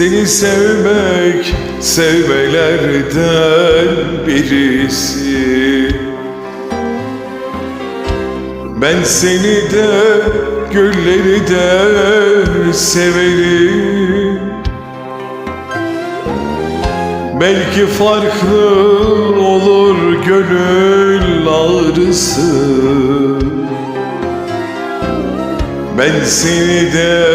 Seni sevmek sevmelerden birisi. Ben seni de gülleri de severim. Belki farklı olur gönül ağrısı Ben seni de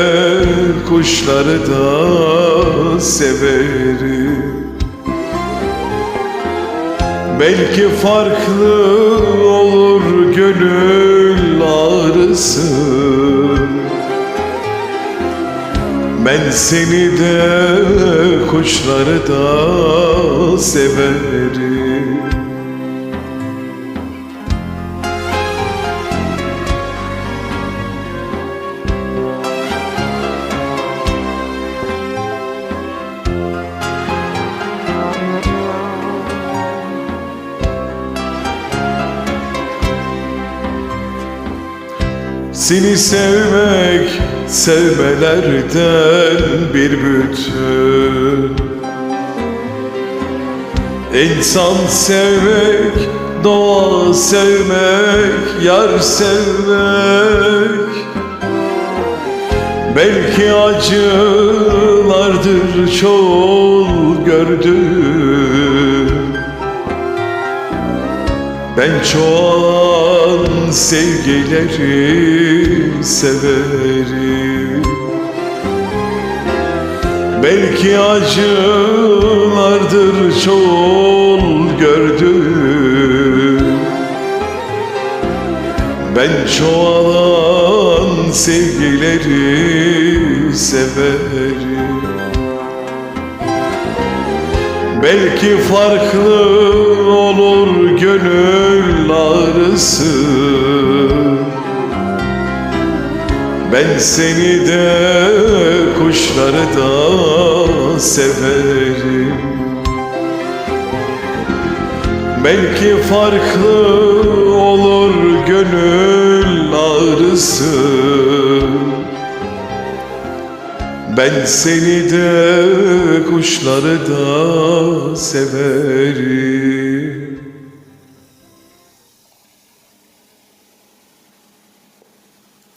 kuşları da severim. Belki farklı olur gönül ağrısı. Ben seni de kuşları da severim Seni sevmek sevmelerden bir bütün. İnsan sevmek, doğa sevmek, yar sevmek. Belki acılardır çoğul gördüm ben çoğalan sevgileri severim. Belki acılardır çoğul gördüm. Ben çoğalan sevgileri severim. Belki farklı olur gönül ağrısı Ben seni de kuşları da severim. Belki farklı olur gönül ağrısı ben seni de kuşları da severim